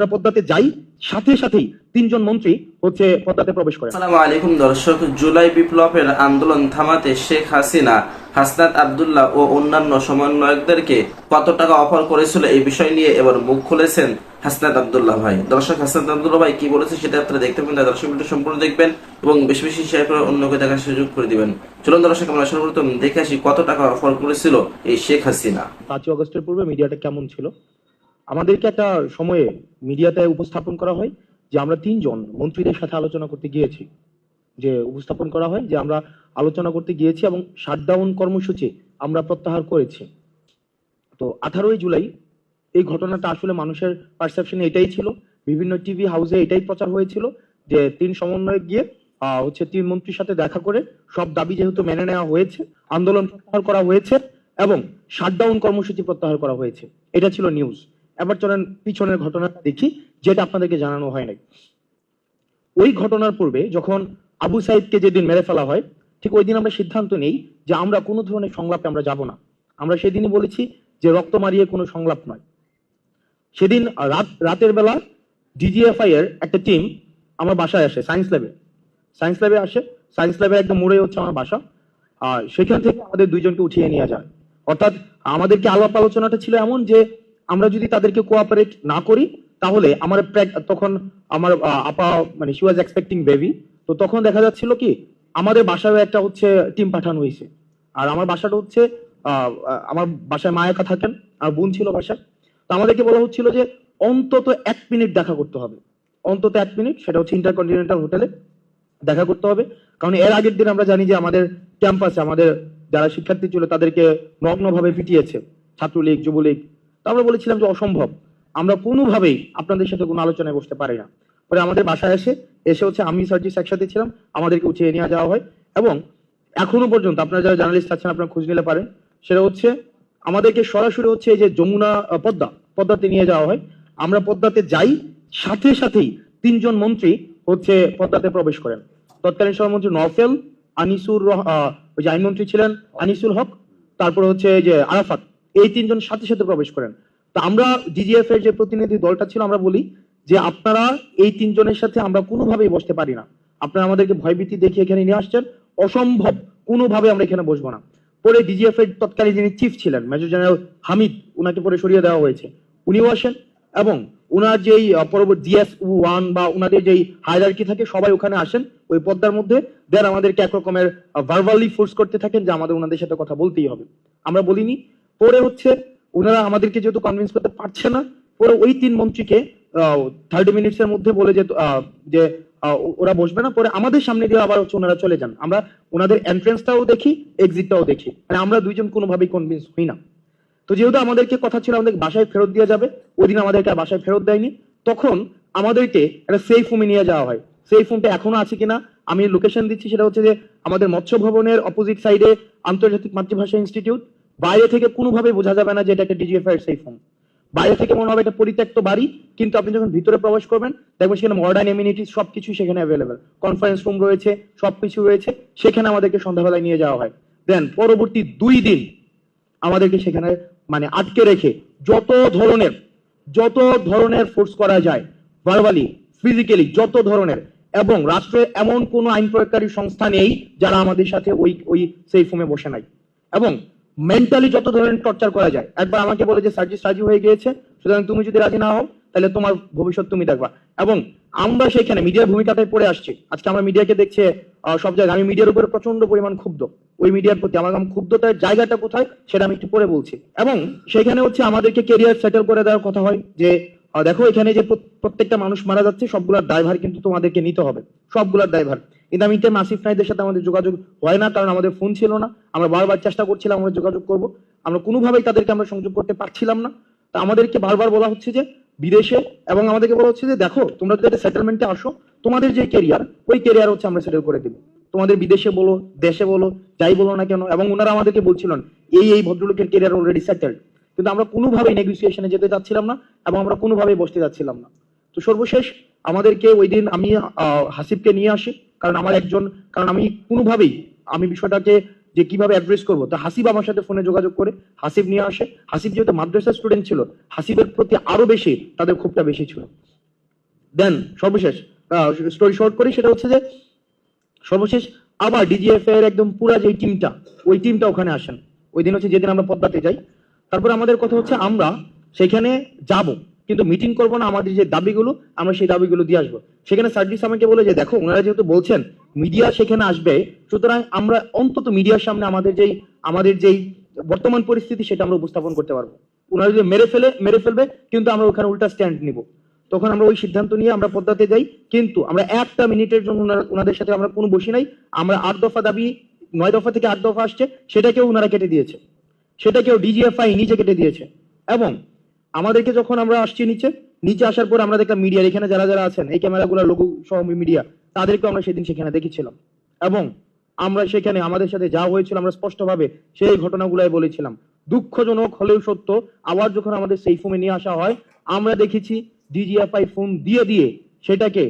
আমরা পদ্মাতে যাই সাথে সাথেই তিনজন মন্ত্রী হচ্ছে পদ্মাতে প্রবেশ করেন। আসসালামু আলাইকুম দর্শক জুলাই বিপ্লবের আন্দোলন থামাতে শেখ হাসিনা হাসনাত আবদুল্লাহ ও অন্যান্য সমন্বয়কদেরকে কত টাকা অফার করেছিল এই বিষয় নিয়ে এবার মুখ খুলেছেন হাসনাত আবদুল্লাহ ভাই। দর্শক হাসনাত আবদুল্লাহ ভাই কি বলেছে সেটা আপনারা দেখতে পাবেন দর্শক ভিডিও সম্পূর্ণ দেখবেন এবং বেশি বেশি শেয়ার করে অন্যকে দেখার সুযোগ করে দিবেন। চলুন দর্শক আমরা সর্বপ্রথম দেখে আসি কত টাকা অফার করেছিল এই শেখ হাসিনা। পাঁচই অগস্টের পূর্বে মিডিয়াটা কেমন ছিল? আমাদেরকে একটা সময়ে মিডিয়াতে উপস্থাপন করা হয় যে আমরা তিনজন মন্ত্রীদের সাথে আলোচনা করতে গিয়েছি। যে উপস্থাপন করা হয় যে আমরা আলোচনা করতে গিয়েছি এবং শাটডাউন কর্মসূচি আমরা প্রত্যাহার করেছি। তো আঠারোই জুলাই এই ঘটনাটা আসলে মানুষের পারসেপশনে এটাই ছিল। বিভিন্ন টিভি হাউসে এটাই প্রচার হয়েছিল যে তিন সমন্বয়ে গিয়ে হচ্ছে তিন মন্ত্রীর সাথে দেখা করে সব দাবি যেহেতু মেনে নেওয়া হয়েছে, আন্দোলন প্রত্যাহার করা হয়েছে এবং শাটডাউন কর্মসূচি প্রত্যাহার করা হয়েছে। এটা ছিল নিউজ এবার চলেন পিছনের ঘটনাটা দেখি, যেটা আপনাদেরকে জানানো হয় নাই। ওই ঘটনার পূর্বে যখন আবু সাইদকে যেদিন মেরে ফেলা হয়, ঠিক ওই দিন আমরা সিদ্ধান্ত নেই যে আমরা কোনো ধরনের সংলাপে আমরা যাব না। আমরা সেদিনই বলেছি যে রক্ত মারিয়ে কোনো সংলাপ নয়। সেদিন রাত, রাতের বেলা ডিজিএফআই এর একটা টিম আমার বাসায় আসে, সায়েন্স ল্যাবে। সায়েন্স ল্যাবে আসে, সায়েন্স ল্যাবে একদম মোড়ে হচ্ছে আমার বাসা। আর সেখান থেকে আমাদের দুইজনকে উঠিয়ে নিয়ে যায়। অর্থাৎ আমাদেরকে আলাপ আলোচনাটা ছিল এমন যে আমরা যদি তাদেরকে কোঅপারেট না করি, তাহলে আমার তখন আমার আপা মানে শি ওয়াজ এক্সপেক্টিং বেবি তো তখন দেখা যাচ্ছিল কি, আমাদের বাসায় একটা হচ্ছে টিম পাঠানো হয়েছে। আর আমার বাসাটা হচ্ছে আমার বাসায় মায়াকা থাকেন, আর বোন ছিল বাসায়। তো আমাদেরকে বলা হচ্ছিল যে অন্তত এক মিনিট দেখা করতে হবে। অন্তত এক মিনিট, সেটা হচ্ছে ইন্টারকন্টিনেন্টাল হোটেলে দেখা করতে হবে। কারণ এর আগের দিন আমরা জানি যে আমাদের ক্যাম্পাসে আমাদের যারা শিক্ষার্থী ছিল তাদেরকে নগ্নভাবে পিটিয়েছে। ছাত্রলীগ, যুবলীগ আমরা বলেছিলাম যে অসম্ভব। আমরা কোনোভাবেই আপনাদের সাথে কোনো আলোচনায় বসতে পারি না। পরে আমাদের বাসায় এসে এসে হচ্ছে আমি সার্জিস একসাথে ছিলাম, আমাদেরকে উঠিয়ে নিয়ে যাওয়া হয় এবং এখনও পর্যন্ত আপনারা যারা জার্নালিস্ট আছেন আপনারা খোঁজ নিলে পারেন। সেটা হচ্ছে আমাদেরকে সরাসরি হচ্ছে এই যে যমুনা পদ্মা, পদ্মাতে নিয়ে যাওয়া হয়। আমরা পদ্মাতে যাই, সাথে সাথেই তিনজন মন্ত্রী হচ্ছে পদ্মাতে প্রবেশ করেন। তৎকালীন সভামন্ত্রী নফেল আনিসুর ওই যে আইনমন্ত্রী ছিলেন, আনিসুল হক, তারপরে হচ্ছে যে আরাফাত। এই তিনজন সাথে সাথে প্রবেশ করেন। তো আমরা ডিজিএফ এর যে প্রতিনিধি দলটা ছিল, আমরা বলি যে আপনারা এই তিনজনের সাথে আমরা কোনোভাবেই বসতে পারি না। আপনারা আমাদেরকে ভয়ভীতি দেখিয়ে এখানে নিয়ে আসছেন। অসম্ভব, কোনোভাবে আমরা এখানে বসবো না। পরে ডিজিএফ এর তৎকালীন যিনি চিফ ছিলেন মেজর জেনারেল হামিদ, উনাকে পরে সরিয়ে দেওয়া হয়েছে। উনিও আসেন এবং উনার যেই পরবর্তী জিএস ওয়ান বা উনাদের যেই হায়ারার্কি থাকে, সবাই ওখানে আসেন ওই পদ্মার মধ্যে। দেন আমাদেরকে একরকমের ভার্বালি ফোর্স করতে থাকেন যে আমাদের ওনাদের সাথে কথা বলতেই হবে। আমরা বলিনি পরে হচ্ছে ওনারা আমাদেরকে যেহেতু কনভিন্স করতে পারছে না, পরে ওই তিন মন্ত্রীকে থার্টি মিনিটস এর মধ্যে বলে যে যে ওরা বসবে না, পরে আমাদের সামনে দিয়ে আবার হচ্ছে ওনারা চলে যান। আমরা ওনাদের এন্ট্রেন্সটাও দেখি এক্সিটটাও দেখি। মানে আমরা দুইজন কোনোভাবেই কনভিন্স হই না। তো যেহেতু আমাদেরকে কথা ছিল আমাদের বাসায় ফেরত দেওয়া যাবে ওই দিন আমাদেরকে বাসায় ফেরত দেয়নি, তখন আমাদেরকে একটা সেফ হোমে নিয়ে যাওয়া হয়। সেই হোমটা এখনও আছে কিনা, আমি লোকেশন দিচ্ছি সেটা হচ্ছে যে, আমাদের মৎস্য ভবনের অপোজিট সাইডে আন্তর্জাতিক মাতৃভাষা ইনস্টিটিউট বাইরে থেকে কোনোভাবে বোঝা যাবে না যে এটা একটা ডিজিএফআই এর সেফ হোম বাইরে থেকে মনে হবে এটা পরিত্যক্ত বাড়ি, কিন্তু আপনি যখন ভিতরে প্রবেশ করবেন, দেখবেন সেখানে মডার্ন এমিনিটিস সবকিছু সেখানে অ্যাভেলেবেল কনফারেন্স রুম রয়েছে, সবকিছু রয়েছে, সেখানে আমাদেরকে সন্ধ্যাবেলায় নিয়ে যাওয়া হয়। দেন পরবর্তী দুই দিন আমাদেরকে সেখানে মানে আটকে রেখে যত ধরনের যত ধরনের ফোর্স করা যায় ভার্বালি ফিজিক্যালি যত ধরনের, এবং রাষ্ট্রে এমন কোন আইন প্রয়োগকারী সংস্থা নেই যারা আমাদের সাথে ওই ওই সেই ফোমে বসে নাই। এবং মেন্টালি যত ধরনের টর্চার করা যায়, একবার আমাকে বলে যে, সার্জিস রাজি হয়ে গিয়েছে, সুতরাং তুমি যদি রাজি না হও, তাহলে তোমার ভবিষ্যৎ তুমি দেখবা। এবং আমরা সেখানে মিডিয়ার ভূমিকাটাই পড়ে আসছি। আজকে আমরা মিডিয়াকে দেখছে সব জায়গায়। আমি মিডিয়ার উপরে প্রচণ্ড পরিমাণ ক্ষুব্ধ। ওই মিডিয়ার প্রতি আমার ক্ষুব্ধতার জায়গাটা কোথায় সেটা আমি একটু পরে বলছি। এবং সেখানে হচ্ছে আমাদেরকে কেরিয়ার সেটেল করে দেওয়ার কথা হয় যে দেখো এখানে যে প্রত্যেকটা মানুষ মারা যাচ্ছে সবগুলোর দায়ভার কিন্তু তোমাদেরকে নিতে হবে। সবগুলোর দায়ভার কিন্তু আমি টাইম আসিফ নাইদের সাথে আমাদের যোগাযোগ হয় না, কারণ আমাদের ফোন ছিল না। আমরা বারবার চেষ্টা করছিলাম আমরা যোগাযোগ করব। আমরা কোনোভাবেই তাদেরকে আমরা সংযোগ করতে পারছিলাম না। তা আমাদেরকে বারবার বলা হচ্ছে যে, বিদেশে এবং আমাদেরকে বলা হচ্ছে যে, দেখো, তোমরা যদি সেটেলমেন্টে আসো, তোমাদের যে কেরিয়ার ওই কেরিয়ার হচ্ছে আমরা সেটেল করে দেবো। তোমাদের বিদেশে বলো, দেশে বলো, যাই বলো না কেন, এবং ওনারা আমাদেরকে বলছিলেন এই এই ভদ্রলোকের কেরিয়ার অলরেডি সেটেলড কিন্তু আমরা কোনোভাবেই নেগোসিয়েশনে যেতে চাচ্ছিলাম না, এবং আমরা কোনোভাবেই বসতে যাচ্ছিলাম না। তো সর্বশেষ, আমাদেরকে ওই দিন আমি হাসিবকে নিয়ে আসি। কারণ আমার একজন, কারণ আমি কোনোভাবেই, আমি বিষয়টাকে যে কীভাবে অ্যাড্রেস করব, তো হাসিব আমার সাথে ফোনে যোগাযোগ করে, হাসিব নিয়ে আসে। হাসিব যেহেতু মাদ্রাসা স্টুডেন্ট ছিল, হাসিবের প্রতি আরও বেশি তাদের ক্ষোভটা বেশি ছিল। দেন সর্বশেষ স্টোরি শর্ট করি, সেটা হচ্ছে যে, সর্বশেষ আবার ডিজিএফ এর একদম পুরা যে টিমটা ওই টিমটা ওখানে আসেন। ওই দিন হচ্ছে যেদিন আমরা পদ্মাতে যাই। তারপর আমাদের কথা হচ্ছে আমরা সেখানে যাব। কিন্তু মিটিং করব না আমাদের যে দাবিগুলো, আমরা সেই দাবিগুলো দিয়ে আসব। সেখানে সার্ভিস আমাকে বলে যে, দেখো, ওনারা যেহেতু বলছেন মিডিয়া সেখানে আসবে, সুতরাং আমরা অন্তত মিডিয়ার সামনে আমাদের যেই আমাদের যেই বর্তমান পরিস্থিতি, সেটা আমরা উপস্থাপন করতে পারব। ওনারা যদি মেরে ফেলে, মেরে ফেলবে, কিন্তু আমরা ওখানে উল্টা স্ট্যান্ড নিব। তখন আমরা ওই সিদ্ধান্ত নিয়ে আমরা পদ্মাতে যাই, কিন্তু আমরা একটা মিনিটের জন্য ওনাদের সাথে আমরা কোনো বসি নাই। আমরা আট দফা দাবি, নয় দফা থেকে আট দফা আসছে, সেটাকেও ওনারা কেটে দিয়েছে। সেটাকেও ডিজিএফআই নিচে কেটে দিয়েছে। এবং আমাদেরকে যখন আমরা আসছি নিচে নিচে আসার পর আমরা দেখলাম মিডিয়ার এখানে যারা যারা আছেন, এই ক্যামেরাগুলো লঘু সহ মিডিয়া তাদেরকে আমরা সেদিন সেখানে দেখেছিলাম। এবং আমরা সেখানে আমাদের সাথে যা হয়েছিল আমরা স্পষ্টভাবে সেই ঘটনাগুলাই বলেছিলাম। দুঃখজনক হলেও সত্য, আবার যখন আমাদের সেই ফোনে নিয়ে আসা হয়, আমরা দেখেছি ডিজিএফআই ফোন দিয়ে দিয়ে সেটাকে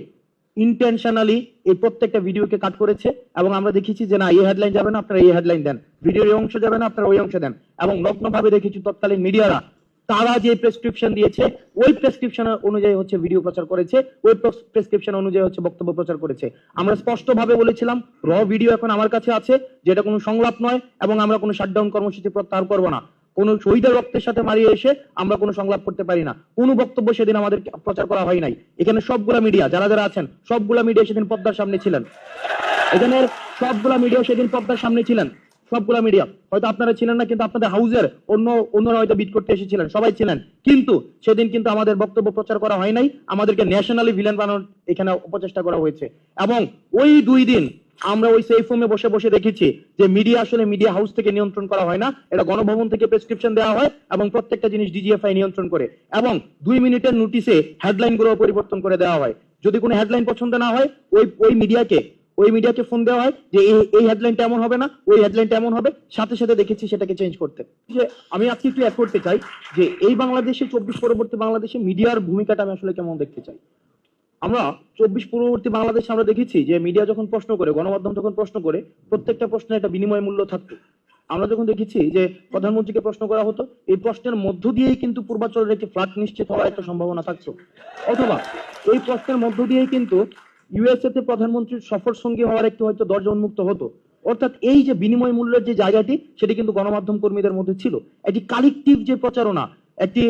ইন্টেনশনালি এই প্রত্যেকটা ভিডিওকে কাট করেছে এবং আমরা দেখেছি যে না, এই হেডলাইন যাবে না, আপনারা এই হেডলাইন দেন। ভিডিওর এই অংশ যাবে না, আপনারা ওই অংশ দেন। এবং নগ্নভাবে দেখেছি তৎকালীন মিডিয়ারা তারা যে প্রেসক্রিপশন দিয়েছে, ওই প্রেসক্রিপশন অনুযায়ী হচ্ছে ভিডিও প্রচার করেছে, ওই প্রেসক্রিপশন অনুযায়ী হচ্ছে বক্তব্য প্রচার করেছে। আমরা স্পষ্টভাবে বলেছিলাম র ভিডিও এখন আমার কাছে আছে, যেটা কোনো সংলাপ নয় এবং আমরা কোনো শাটডাউন কর্মসূচি প্রত্যাহার করব না। কোনো শহীদের রক্তের সাথে মারিয়ে এসে আমরা কোনো সংলাপ করতে পারি না। কোনো বক্তব্য সেদিন আমাদের প্রচার করা হয় নাই। এখানে সবগুলা মিডিয়া যারা যারা আছেন, সবগুলা মিডিয়া সেদিন পদ্মার সামনে ছিলেন। এখানে সবগুলা মিডিয়া সেদিন পদ্মার সামনে ছিলেন। সবগুলা মিডিয়া হয়তো আপনারা ছিলেন না, কিন্তু আপনাদের হাউজের অন্য, অন্যরা হয়তো বিট করতে এসেছিলেন, সবাই ছিলেন। কিন্তু সেদিন কিন্তু আমাদের বক্তব্য প্রচার করা হয় নাই, আমাদেরকে ন্যাশনালি ভিলেন বানানোর এখানে উপচেষ্টা করা হয়েছে। এবং ওই দুই দিন আমরা ওই সেফ রুমে বসে বসে দেখেছি যে মিডিয়া আসলে মিডিয়া হাউস থেকে নিয়ন্ত্রণ করা হয় না, এটা গণভবন থেকে প্রেসক্রিপশন দেওয়া হয় এবং প্রত্যেকটা জিনিস ডিজিএফআই নিয়ন্ত্রণ করে এবং দুই মিনিটের নোটিশে হেডলাইনগুলো পরিবর্তন করে দেওয়া হয়। যদি কোনো হেডলাইন পছন্দ না হয়, ওই ওই মিডিয়াকে ওই মিডিয়াকে ফোন দেওয়া হয় যে, এই হেডলাইনটা এমন হবে না, ওই হেডলাইনটা এমন হবে, সাথে সাথে দেখেছি সেটাকে চেঞ্জ করতে। যে, আমি আজকে একটু অ্যাড করতে চাই যে, এই বাংলাদেশে চব্বিশ পরবর্তী বাংলাদেশে মিডিয়ার ভূমিকাটা আমি আসলে কেমন দেখতে চাই? আমরা চব্বিশ পূর্ববর্তী বাংলাদেশে আমরা দেখেছি যে, মিডিয়া যখন প্রশ্ন করে, গণমাধ্যম যখন প্রশ্ন করে, প্রত্যেকটা প্রশ্নের একটা বিনিময় মূল্য থাকতো। আমরা যখন দেখেছি যে, প্রধানমন্ত্রীকে প্রশ্ন করা হতো, এই প্রশ্নের মধ্য দিয়েই কিন্তু পূর্বাচলের একটি ফ্লাট নিশ্চিত হওয়ার একটা সম্ভাবনা থাকতো। অথবা, এই প্রশ্নের মধ্য দিয়েই কিন্তু ইউএসএ তে প্রধানমন্ত্রীর সফর সঙ্গী হওয়ার একটু হয়তো দরজা উন্মুক্ত হতো। অর্থাৎ এই যে বিনিময় মূল্যের যে জায়গাটি, সেটি কিন্তু গণমাধ্যম কর্মীদের মধ্যে ছিল। একটি কালেকটিভ যে প্রচারণা, একটি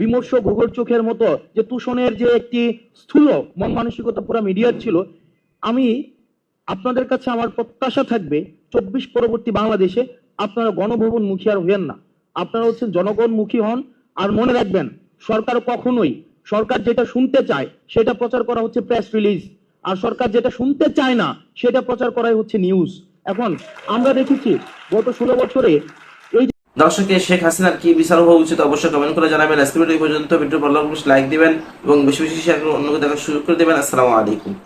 বিমর্ষ ঘুঘর চোখের মতো যে তুষণের যে একটি স্থূল মন মানসিকতা পুরো মিডিয়ার ছিল, আমি আপনাদের কাছে আমার প্রত্যাশা থাকবে, চব্বিশ পরবর্তী বাংলাদেশে আপনারা গণভবন মুখী আর হইয়েন না। আপনারা হচ্ছেন জনগণ মুখী হন আর মনে রাখবেন, সরকার কখনোই, সরকার যেটা শুনতে চায়, সেটা প্রচার করা হচ্ছে প্রেস রিলিজ আর সরকার যেটা শুনতে চায় না, সেটা প্রচার করাই হচ্ছে নিউজ এখন আমরা দেখেছি, গত ষোলো বছরে এই দর্শকে শেখ হাসিনার কি বিচার হওয়া উচিত অবশ্যই কমেন্ট করে জানাবেন। পর্যন্ত। ভিডিও ভালো লাইক দিবেন এবং বেশি বেশি শেয়ার অন্যকে দেখার সুযোগ করে দেবেন। আসসালামু আলাইকুম।